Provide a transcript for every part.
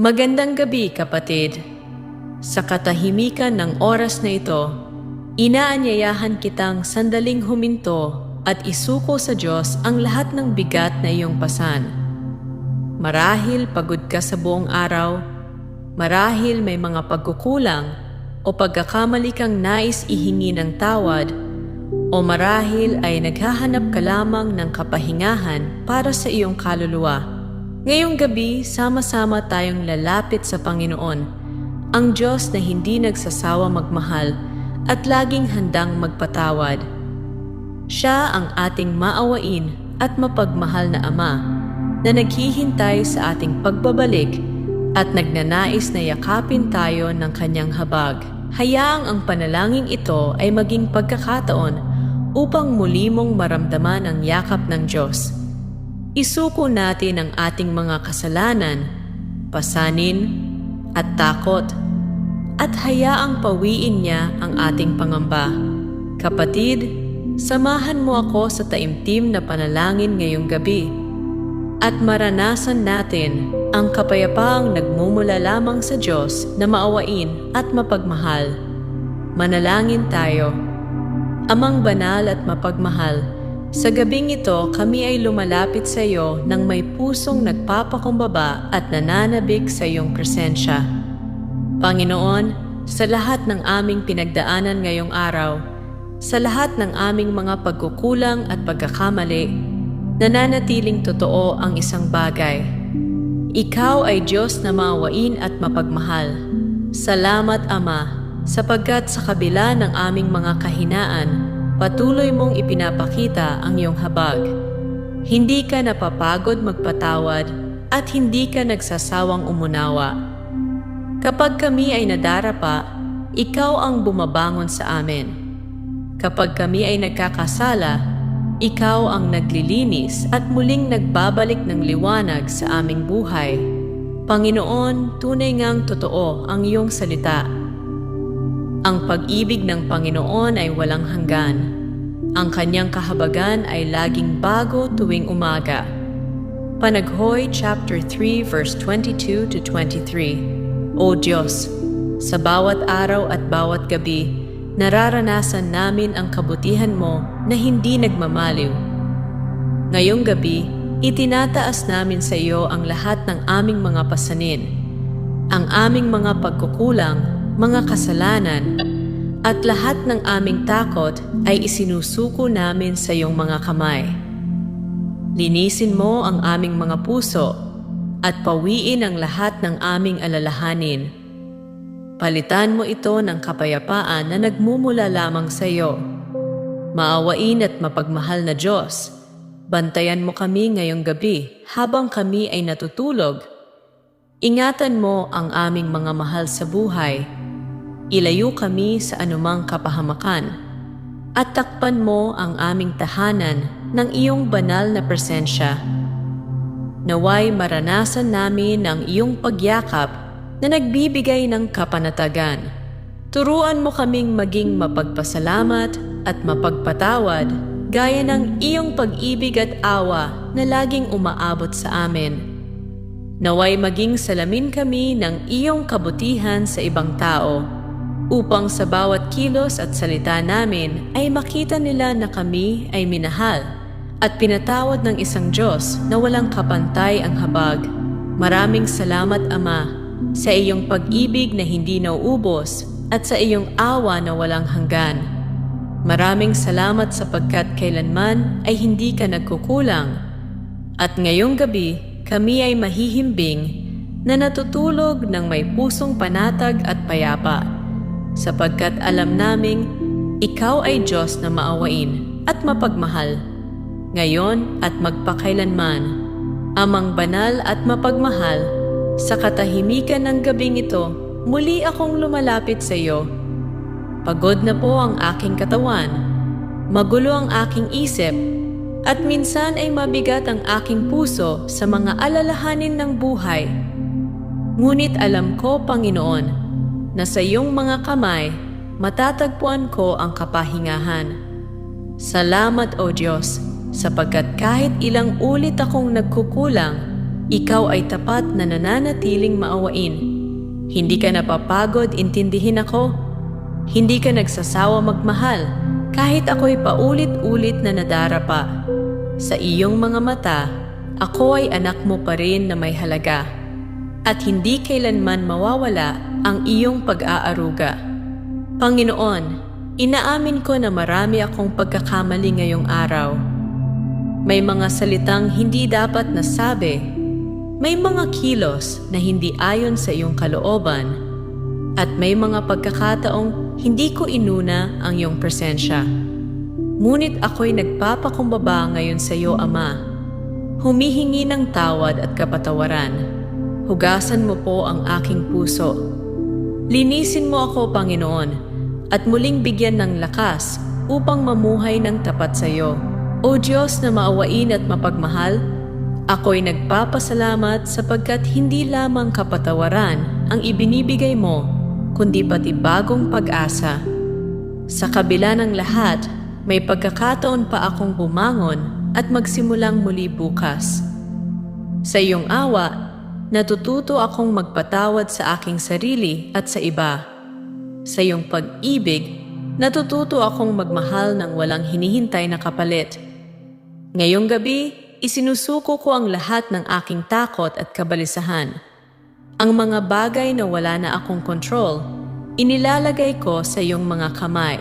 Magandang gabi, kapatid. Sa katahimikan ng oras na ito, inaanyayahan kitang sandaling huminto at isuko sa Diyos ang lahat ng bigat na iyong pasan. Marahil pagod ka sa buong araw, marahil may mga pagkukulang o pagkakamali kang nais ihingi ng tawad, o marahil ay naghahanap ka lamang ng kapahingahan para sa iyong kaluluwa. Ngayong gabi, sama-sama tayong lalapit sa Panginoon, ang Diyos na hindi nagsasawa magmahal at laging handang magpatawad. Siya ang ating maawain at mapagmahal na Ama na naghihintay sa ating pagbabalik at nagnanais na yakapin tayo ng kanyang habag. Hayaang ang panalangin ito ay maging pagkakataon upang muli mong maramdaman ang yakap ng Diyos. Isuko natin ang ating mga kasalanan, pasanin, at takot, at hayaang pawiin niya ang ating pangamba. Kapatid, samahan mo ako sa taimtim na panalangin ngayong gabi at maranasan natin ang kapayapaang nagmumula lamang sa Diyos na maawain at mapagmahal. Manalangin tayo. Amang banal at mapagmahal, sa gabing ito kami ay lumalapit sa iyo ng may pusong nagpapakumbaba at nananabik sa iyong presensya. Panginoon, sa lahat ng aming pinagdaanan ngayong araw, sa lahat ng aming mga pagkukulang at pagkakamali, nananatiling totoo ang isang bagay. Ikaw ay Diyos na maawain at mapagmahal. Salamat, Ama, sapagkat sa kabila ng aming mga kahinaan, patuloy mong ipinapakita ang iyong habag. Hindi ka napapagod magpatawad at hindi ka nagsasawang umunawa. Kapag kami ay nadarapa, ikaw ang bumabangon sa amin. Kapag kami ay nagkakasala, ikaw ang naglilinis at muling nagbabalik ng liwanag sa aming buhay. Panginoon, tunay ngang totoo ang iyong salita. Ang pag-ibig ng Panginoon ay walang hanggan. Ang kanyang kahabagan ay laging bago tuwing umaga. Panaghoy chapter 3 verse 22 to 23. O Diyos, sa bawat araw at bawat gabi, nararanasan namin ang kabutihan mo na hindi nagmamaliw. Ngayong gabi, itinataas namin sa iyo ang lahat ng aming mga pasanin, ang aming mga pagkukulang, mga kasalanan, at lahat ng aming takot ay isinusuko namin sa iyong mga kamay. Linisin mo ang aming mga puso at pawiin ang lahat ng aming alalahanin. Palitan mo ito ng kapayapaan na nagmumula lamang sa iyo. Maawain at mapagmahal na Diyos, bantayan mo kami ngayong gabi habang kami ay natutulog. Ingatan mo ang aming mga mahal sa buhay. Ilayo kami sa anumang kapahamakan. At takpan mo ang aming tahanan ng iyong banal na presensya. Naway maranasan namin ang iyong pagyakap na nagbibigay ng kapanatagan. Turuan mo kaming maging mapagpasalamat at mapagpatawad gaya ng iyong pag-ibig at awa na laging umaabot sa amin. Naway maging salamin kami ng iyong kabutihan sa ibang tao upang sa bawat kilos at salita namin ay makita nila na kami ay minahal at pinatawad ng isang Diyos na walang kapantay ang habag. Maraming salamat, Ama, sa iyong pag-ibig na hindi nauubos at sa iyong awa na walang hanggan. Maraming salamat sapagkat kailanman ay hindi ka nagkukulang. At ngayong gabi, kami ay mahihimbing na natutulog ng may pusong panatag at payapa, sapagkat alam naming ikaw ay Diyos na maawain at mapagmahal, ngayon at magpakailanman. Amang banal at mapagmahal, sa katahimikan ng gabing ito, muli akong lumalapit sa iyo. Pagod na po ang aking katawan, magulo ang aking isip, at minsan ay mabigat ang aking puso sa mga alalahanin ng buhay. Ngunit alam ko, Panginoon, na sa iyong mga kamay matatagpuan ko ang kapahingahan. Salamat, O Diyos, sapagkat kahit ilang ulit akong nagkukulang, ikaw ay tapat na nananatiling maawain. Hindi ka napapagod intindihin ako. Hindi ka nagsasawa magmahal kahit ako'y paulit-ulit na nadarapa. Sa iyong mga mata, ako ay anak mo pa rin na may halaga. At hindi kailanman mawawala ang iyong pag-aaruga. Panginoon, inaamin ko na marami akong pagkakamali ngayong araw. May mga salitang hindi dapat nasabi. May mga kilos na hindi ayon sa iyong kalooban. At may mga pagkakataong hindi ko inuna ang iyong presensya. Ngunit ako'y nagpapakumbaba ngayon sa iyo, Ama. Humihingi ng tawad at kapatawaran. Hugasan mo po ang aking puso. Linisin mo ako, Panginoon, at muling bigyan ng lakas upang mamuhay ng tapat sa iyo. O Diyos na maawain at mapagmahal, ako'y nagpapasalamat sapagkat hindi lamang kapatawaran ang ibinibigay mo, kundi pati bagong pag-asa. Sa kabila ng lahat, may pagkakataon pa akong bumangon at magsimulang muli bukas. Sa iyong awa, natututo akong magpatawad sa aking sarili at sa iba. Sa iyong pag-ibig, natututo akong magmahal ng walang hinihintay na kapalit. Ngayong gabi, isinusuko ko ang lahat ng aking takot at kabalisahan. Ang mga bagay na wala na akong control, inilalagay ko sa iyong mga kamay.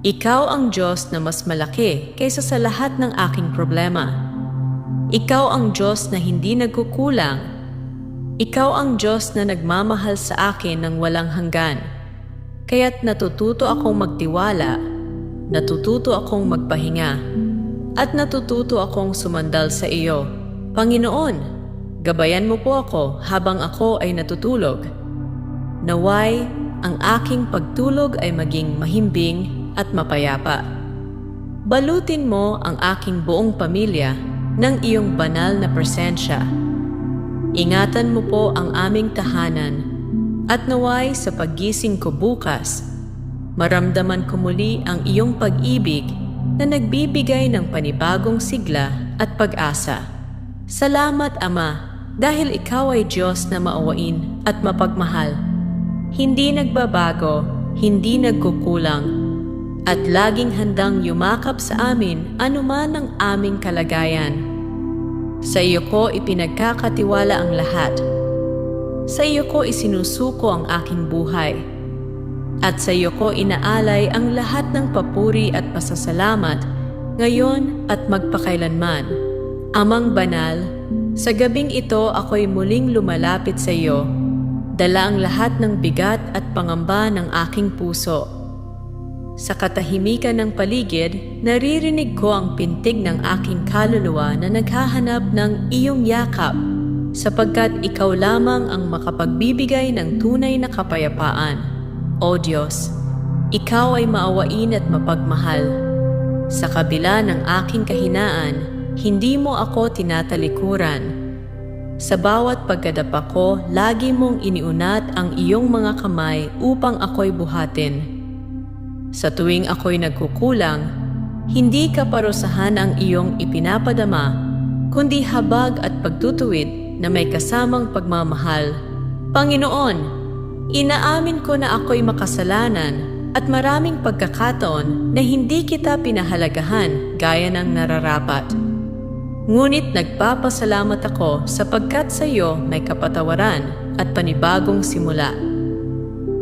Ikaw ang Diyos na mas malaki kaysa sa lahat ng aking problema. Ikaw ang Diyos na hindi nagkukulang. Ikaw ang Diyos na nagmamahal sa akin ng walang hanggan. Kaya't natututo akong magtiwala, natututo akong magpahinga, at natututo akong sumandal sa iyo. Panginoon, gabayan mo po ako habang ako ay natutulog. Naway, ang aking pagtulog ay maging mahimbing at mapayapa. Balutin mo ang aking buong pamilya ng iyong banal na presensya. Ingatan mo po ang aming tahanan at naway sa paggising ko bukas, maramdaman ko muli ang iyong pag-ibig na nagbibigay ng panibagong sigla at pag-asa. Salamat Ama dahil ikaw ay Diyos na maawain at mapagmahal. Hindi nagbabago, hindi nagkukulang, at laging handang yumakap sa amin anuman ang aming kalagayan. Sa iyo ko ipinagkakatiwala ang lahat. Sa iyo ko isinusuko ang aking buhay. At sa iyo ko inaalay ang lahat ng papuri at pasasalamat ngayon at magpakailanman. Amang banal, sa gabing ito ako'y muling lumalapit sa iyo, dala ang lahat ng bigat at pangamba ng aking puso. Sa katahimikan ng paligid, naririnig ko ang pintig ng aking kaluluwa na naghahanap ng iyong yakap sapagkat ikaw lamang ang makapagbibigay ng tunay na kapayapaan. O Diyos, ikaw ay maawain at mapagmahal. Sa kabila ng aking kahinaan, hindi mo ako tinatalikuran. Sa bawat pagkadapa ko, lagi mong iniunat ang iyong mga kamay upang ako'y buhatin. Sa tuwing ako'y nagkukulang, hindi ka parusahan ang iyong ipinapadama, kundi habag at pagtutuwid na may kasamang pagmamahal. Panginoon, inaamin ko na ako'y makasalanan at maraming pagkakataon na hindi kita pinahalagahan gaya ng nararapat. Ngunit nagpapasalamat ako sapagkat sa iyo may kapatawaran at panibagong simula.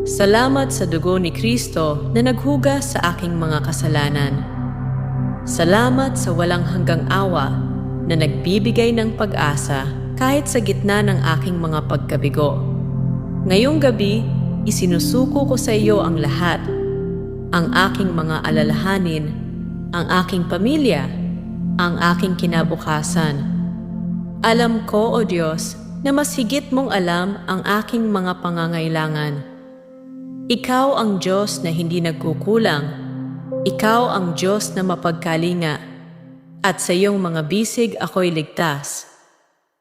Salamat sa dugo ni Kristo na naghugas sa aking mga kasalanan. Salamat sa walang hanggang awa na nagbibigay ng pag-asa kahit sa gitna ng aking mga pagkabigo. Ngayong gabi, isinusuko ko sa iyo ang lahat. Ang aking mga alalahanin, ang aking pamilya, ang aking kinabukasan. Alam ko, O Diyos, na mas higit mong alam ang aking mga pangangailangan. Ikaw ang Diyos na hindi nagkukulang. Ikaw ang Diyos na mapagkalinga. At sa iyong mga bisig ako'y ligtas.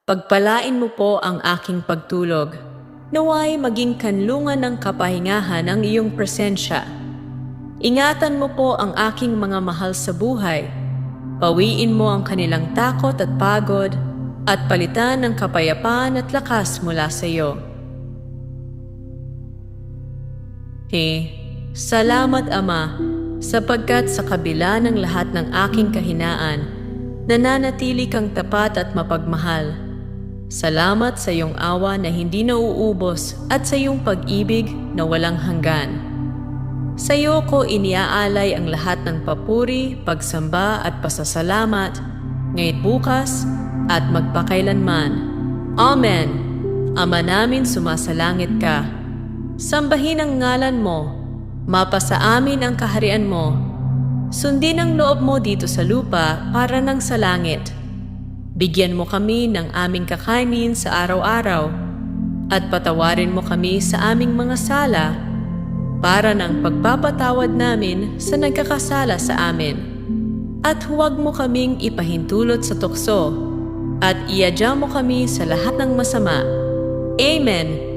Pagpalain mo po ang aking pagtulog. Naway maging kanlungan ng kapahingahan ang iyong presensya. Ingatan mo po ang aking mga mahal sa buhay. Pawiin mo ang kanilang takot at pagod. at palitan ng kapayapaan at lakas mula sa iyo. He, salamat Ama, sapagkat sa kabila ng lahat ng aking kahinaan, nananatili kang tapat at mapagmahal. Salamat sa iyong awa na hindi nauubos at sa iyong pag-ibig na walang hanggan. Sa iyo ko iniaalay ang lahat ng papuri, pagsamba at pasasalamat, ngayon bukas at magpakailanman. Amen. Ama namin sumasalangit ka. Sambahin ang ngalan mo. Mapasa amin ang kaharian mo. Sundin ang loob mo dito sa lupa para nang sa langit. Bigyan mo kami ng aming kakainin sa araw-araw at patawarin mo kami sa aming mga sala para ng pagpapatawad namin sa nagkakasala sa amin. At huwag mo kaming ipahintulot sa tukso at iadya mo kami sa lahat ng masama. Amen.